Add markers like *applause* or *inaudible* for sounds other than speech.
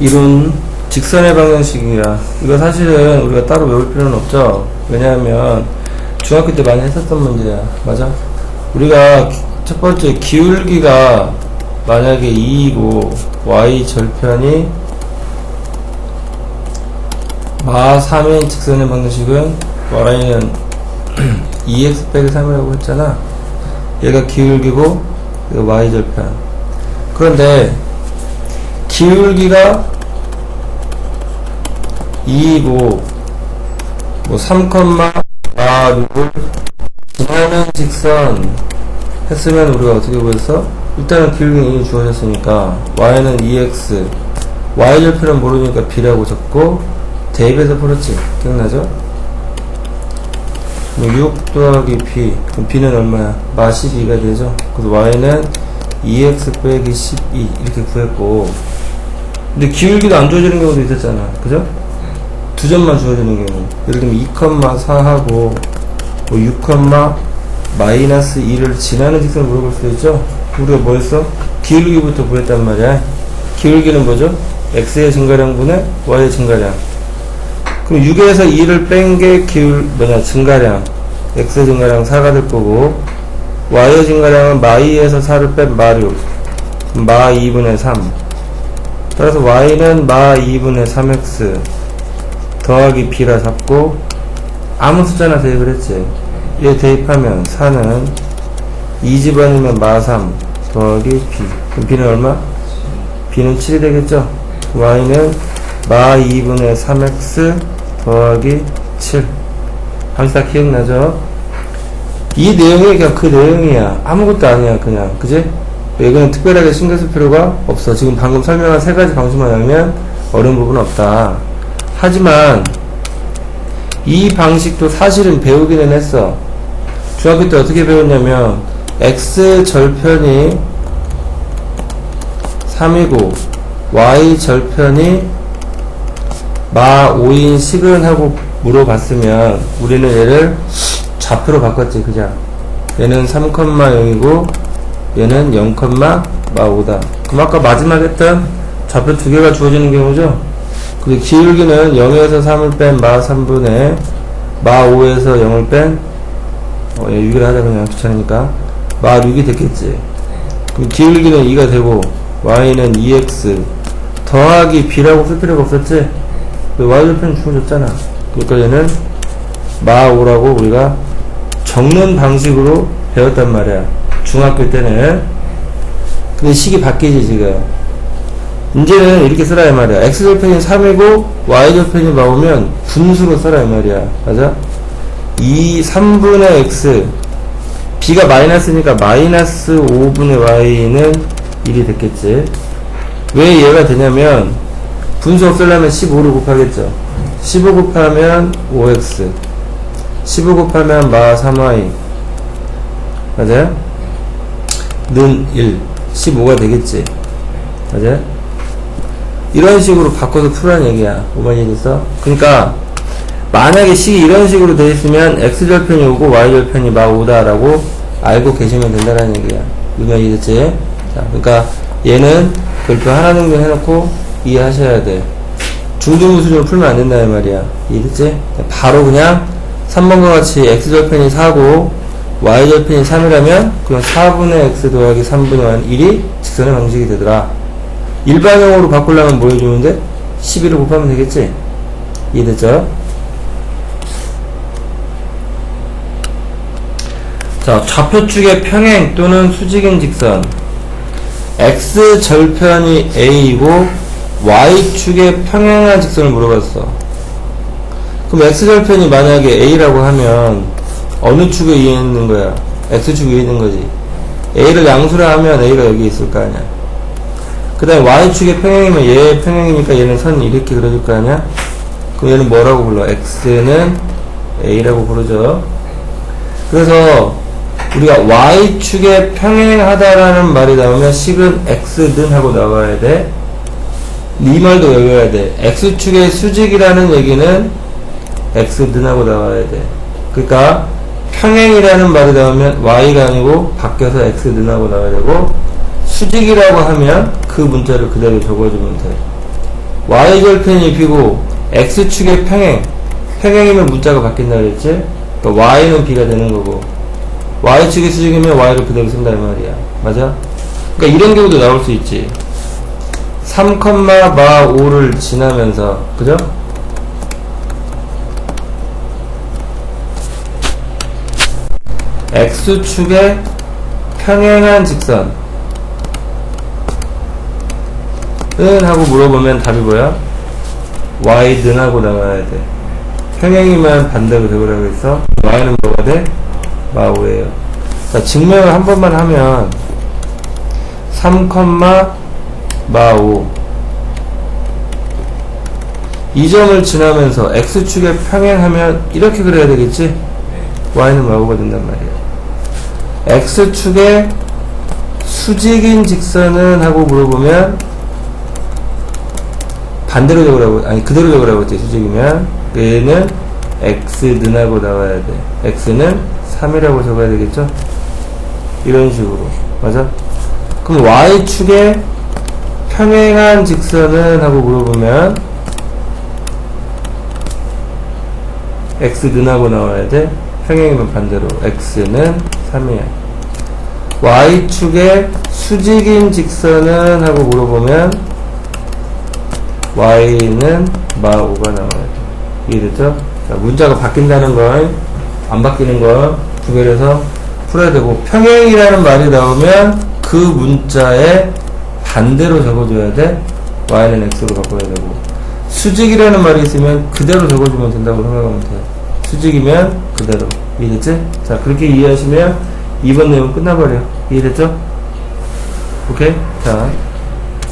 이론 직선의 방정식이야. 이거 사실은 우리가 따로 외울 필요는 없죠. 왜냐하면 중학교 때 많이 했었던 문제야. 맞아? 우리가 기- 첫 번째 기울기가 만약에 2이고 y 절편이 마 3인 직선의 방정식은 y는 *clears throat* 2x 빼기 3이라고 했잖아. 얘가 기울기고 y 절편. 그런데 기울기가 2이고 뭐 3,4를 지나는 직선 했으면 우리가 어떻게 보였어? 일단은 기울기는 2이 주어졌으니까 y는 2x y 절편은 모르니까 b라고 적고 대입해서 풀었지 기억나죠? 6 더하기 b 그럼 b는 얼마야? 마 12가 되죠? 그래서 y는 2x 빼기 12 이렇게 구했고 근데 기울기도 안 주어지는 경우도 있었잖아. 그죠? 두 점만 주어지는 경우. 예를 들면 2,4하고 뭐 6, 마이너스 2를 지나는 직선을 물어볼 수도 있죠? 우리가 뭐 했어? 기울기부터 구했단 말이야. 기울기는 뭐죠? x의 증가량분의 y의 증가량. 그럼 6에서 2를 뺀 게 기울 뭐냐 증가량. x의 증가량 4가 될 거고 y의 증가량은 마 2에서 4를 뺀 마 6 마 2분의 3 따라서 y는 마 2분의 3x 더하기 b라 잡고 아무 숫자나 대입을 했지 얘 대입하면 4는 2집어넣으면 마3 더하기 b 그럼 b는 얼마? b는 7이 되겠죠 y는 마 2분의 3x 더하기 7 항상 다 기억나죠? 이 내용이 그냥 그 내용이야 아무것도 아니야 그냥 그지? 이거는 특별하게 신경 쓸 필요가 없어. 지금 방금 설명한 세 가지 방식만 알면 어려운 부분은 없다. 하지만 이 방식도 사실은 배우기는 했어. 중학교 때 어떻게 배웠냐면 x 절편이 3이고 y 절편이 마 5인 식은 하고 물어봤으면 우리는 얘를 좌표로 바꿨지 그냥. 얘는 3,0이고 얘는 0, 마 5다. 그럼 아까 마지막 했던 좌표 두 개가 주어지는 경우죠? 근데 기울기는 0에서 3을 뺀 마 3분의 마 5에서 0을 뺀 어, 얘 6이라 하자 그냥. 귀찮으니까. 마 6이 됐겠지. 그럼 기울기는 2가 되고 y는 2x 더하기 b라고 쓸 필요가 없었지? 그 y절편 주어졌잖아. 그러니까 얘는 마 5라고 우리가 적는 방식으로 배웠단 말이야 중학교 때는. 근데 식이 바뀌지 지금. 이제는 이렇게 쓰라 이 말이야. X절편이 3이고 y절편이 나오면 분수로 써라 이 말이야. 맞아? 2 3분의 x. B가 마이너스니까 마이너스 5분의 y는 1이 됐겠지. 왜 얘가 되냐면 분수 없애려면 15를 곱하겠죠. 15 곱하면 5x 15 곱하면 마 3y 맞아요? 는 1, 15가 되겠지. 맞아요? 이런 식으로 바꿔서 풀라는 얘기야. 오만 이해됐어? 그러니까, 만약에 식이 이런 식으로 돼 있으면 x절편이 오고 y절편이 마 5다라고 알고 계시면 된다는 얘기야. 오만 이해됐지? 자, 그러니까 얘는 별표 하나 정도 해놓고 이해하셔야 돼. 중등부 수준으로 풀면 안 된다 는 말이야. 이해됐지? 바로 그냥 3번과 같이 x절편이 4고 y절편이 3이라면 그럼 4분의 x 더하기 3분의 1이 직선의 방식이 되더라. 일반형으로 바꾸려면 뭐 해주면 돼? 11을 곱하면 되겠지? 이해됐죠? 자, 좌표축의 평행 또는 수직인 직선 x절편이 a이고 y축의 평행한 직선을 물어봤어. 그럼 x절편이 만약에 a라고 하면 어느 축에 위에 있는 거야? x축 위에 있는 거지. a를 양수라 하면 a가 여기 있을 거 아니야. 그 다음에 y축의 평행이면 얘의 평행이니까 얘는 선 이렇게 그려줄 거 아니야? 그럼 얘는 뭐라고 불러? x는 a라고 부르죠. 그래서 우리가 y축에 평행하다라는 말이 나오면 식은 x는 하고 나와야 돼. 이 말도 외워야 돼. x축의 수직이라는 얘기는 x는 하고 나와야 돼. 그러니까 평행이라는 말이 나오면 y가 아니고 바뀌어서 x는 하고 나와야 되고 수직이라고 하면 그 문자를 그대로 적어주면 돼. y절편이 입히고 x축의 평행 평행이면 문자가 바뀐다 그랬지 그러니까 y는 b가 되는 거고 y축의 수직이면 y를 그대로 쓴다 이 말이야 맞아? 그러니까 이런 경우도 나올 수 있지 3, 마 5를 지나면서 그죠? X축의 평행한 직선 은 하고 물어보면 답이 뭐야? y는 하고 나와야 돼 평행이면 반대로 되고라고 해서 y는 뭐가 돼? 마오예요 자 증명을 한 번만 하면 3, 마5 이 점을 지나면서 x축에 평행하면 이렇게 그려야 되겠지? y는 마오가 된단 말이야 x축에 수직인 직선은 하고 물어보면 반대로 적으라고 아니 그대로 적으라고 했지 수직이면 얘는 x는 하고 나와야 돼 x는 3이라고 적어야 되겠죠? 이런 식으로 맞아? 그럼 y축에 평행한 직선은 하고 물어보면 x는 하고 나와야 돼 평행이면 반대로 x는 3이야 y축에 수직인 직선은 하고 물어보면 y는 마5가 나와야 돼 이해됐죠? 자, 문자가 바뀐다는 건안 바뀌는 건 구별해서 풀어야 되고 평행이라는 말이 나오면 그 문자에 반대로 적어줘야 돼. Y는 x로 바꿔야 되고 수직이라는 말이 있으면 그대로 적어주면 된다고 생각하면 돼 수직이면 그대로 이해됐지? 자 그렇게 이해하시면 2번 내용 끝나버려 이해됐죠? 오케이? 자